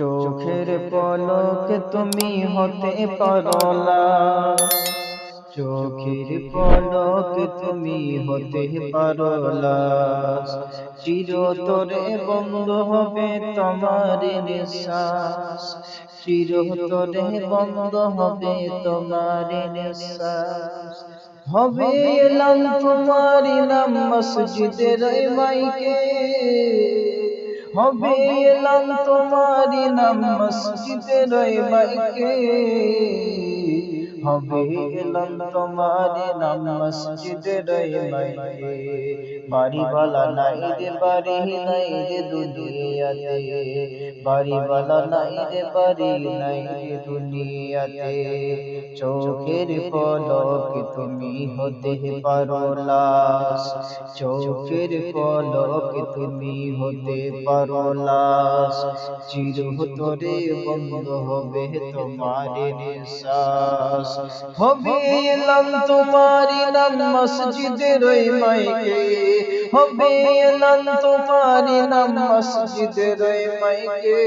চোখের পলক তুমি হতে পারলা। চোখের পলক তুমি হতে পারো লাশ চিরতরে বন্ধ হবে তোমার নিঃশ্বাস। চিরতরে বন্ধ হবে তোমার নিঃশ্বাস। হবে এলাম তোমার নাম মসজিদের মাইকে। হবে এলাম তোমার নাম মসজিদের মাইকে হবে এলাম তোমার নাম মসজিদের বাড়ি বালা নাই রে, বাড়ি নাই রে দুনিয়াতে। বাড়ি বালা নাই রে, বাড়ি নাই রে দুনিয়াতে। চোখের পলক তুমি হতে পারো লাশ। চোখের পলক তুমি হতে পারো লাশ। চিরতরে বন্ধ হবে তোমার নিঃশ্বাস। হবে এলাম তোমার নাম মসজিদের মাইকে। হবে এলাম নাম মসজিদের মাইকে।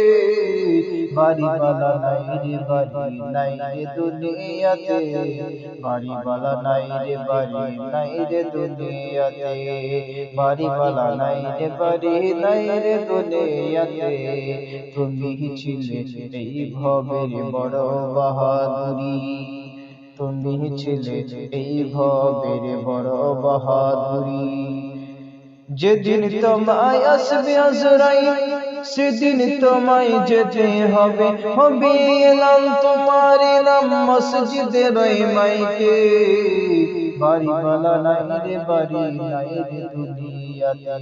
বাড়ি বালা নাই রে বাড়ি, নাই রে দুনিয়াতে। বাড়ি বালা নাই রে বাড়ি, নাই রে দুনিয়াতে। বাড়ি বালা নাই রে বাড়ি, নাই রে দুনিয়াতে। তুমি ছিলে এই ভবের বড় বাহাদুরি। তুমি ছিলে এই ভবের বড় বাহাদুরি। যেদিন তোমায় আসবে আজরাইল সেদিন তোমায় যেতে হবে হবে এলাম তোমার নাম মসজিদে মাইকে। বাড়ি বালা নাই রে বাড়ি নাই রে দুনিয়াতে।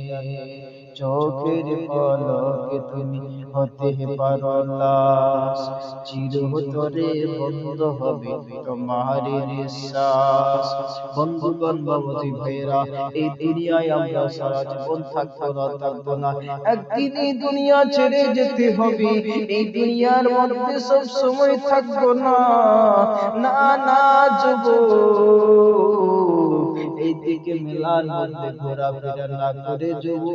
চোখের পলকে তুমি হতে পারো লাশ চিরতরে বন্ধ হবে তোমার নিঃশ্বাস বন্ধুগণ বাবুজি ভাইরা এই দুনিয়ায় আমরা সারা জীবন থাকব না থাকব না একদিন এই দুনিয়া ছেড়ে যেতে হবে এই দুনিয়ার মধ্যে সব সময় থাকব না না না যুবক এই দিকে মেলার মধ্যে ঘোরাফেরা না করে যুব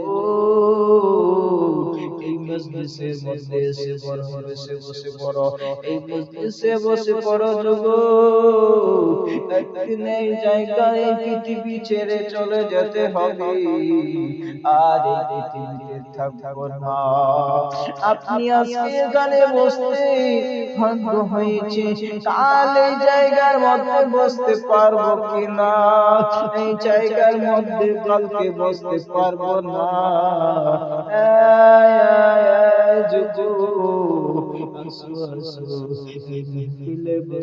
এই মজলিসের মধ্যে এসে বড় সে বসে বড় এই মজলিসে বসে বড় যুব একদিন এই জায়গায় পৃথিবী ছেড়ে চলে যেতে হবে। আর এই পৃথিবীতে থাকব না। আপনি আজকে এখানে বসতে ভাগ্য হয়েছে। কাল এই জায়গার মধ্যে বসতে পারব কিনা? এই জায়গার মধ্যে কালকে বসতে পারব না।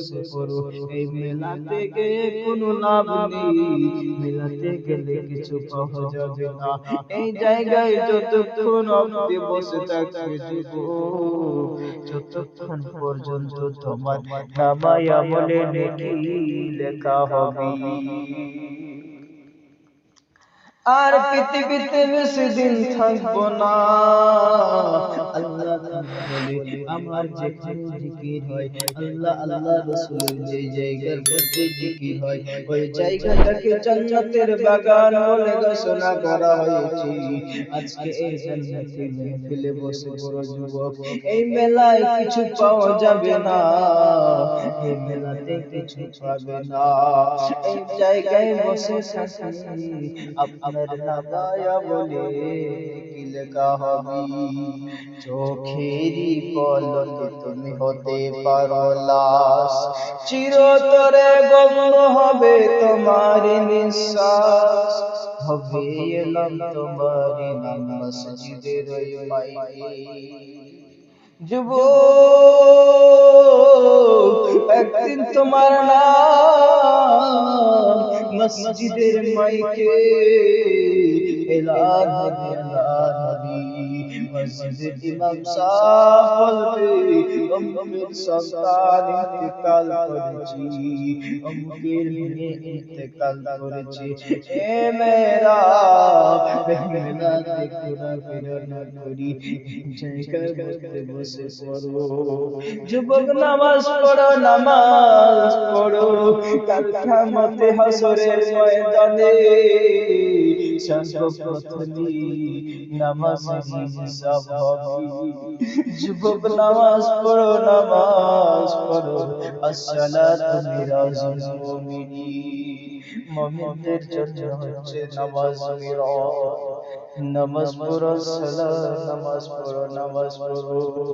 বসে পড়ো এই মেলাতে গিয়ে কোনো লাভ নেই। মেলাতে গেলে কিছু পাওয়া যাবে না। এই জায়গায় যতক্ষণ অব্দি বসে থাকবে যতক্ষণ পর্যন্ত তোমার নামায় আমলে নেকি লেখা হবে। আর পৃথিবীতে বেশি দিন থাকব না। আল্লাহ বলে, আমার আল্লাহ আল্লাহ রসুলের যে জায়গার মধ্যে জিকির হয়, ওই জায়গাটাকে জান্নাতের বাগান বলে ঘোষণা করা হয়েছে। আজকে এই জান্নাতের মেহফিলে বসে বড় যুবক, এই মেলায় কিছু পাওয়া যাবে না। এই মেলাতে কিছু পাবে না। এই জায়গায় বসে থাকি আপনার নামায়া বলে কি লেখা হবে চোখেরই পলকে তুমি হতে পারো লাশ। চিরতরে গম্য হবে তোমার নিঃশ্বাস। হবে এলাম তোমার নাম মসজিদের যুব একদিন তোমার নাম মসজিদের মাইকে এলান হবে এলান হবে মসজিদের ইমাম সাহেব বলবে অমুকের সন্তান ইন্তেকাল করেছি অমুকের মেয়ে ইন্তেকাল করেছে এ মেরা মেরা দেখো না ফেরা করি জায়গার মধ্যে বসে পড়ো যুবক নামাজ পড়ো নামাজ পড়ো কাল কিয়ামতে হাসরের ময়দানে প্রথলি নামাজেরই হিসাব যুবক নামাজ পড়ো নামাজ পড়ো। আসসালাতু মিরাজুল মুমিনিন। মুমিনদের জন্য হচ্ছে নামাজ মিরাজ নামাজ পড়ো সালাত নামাজ পড়ো নামাজ পড়ো।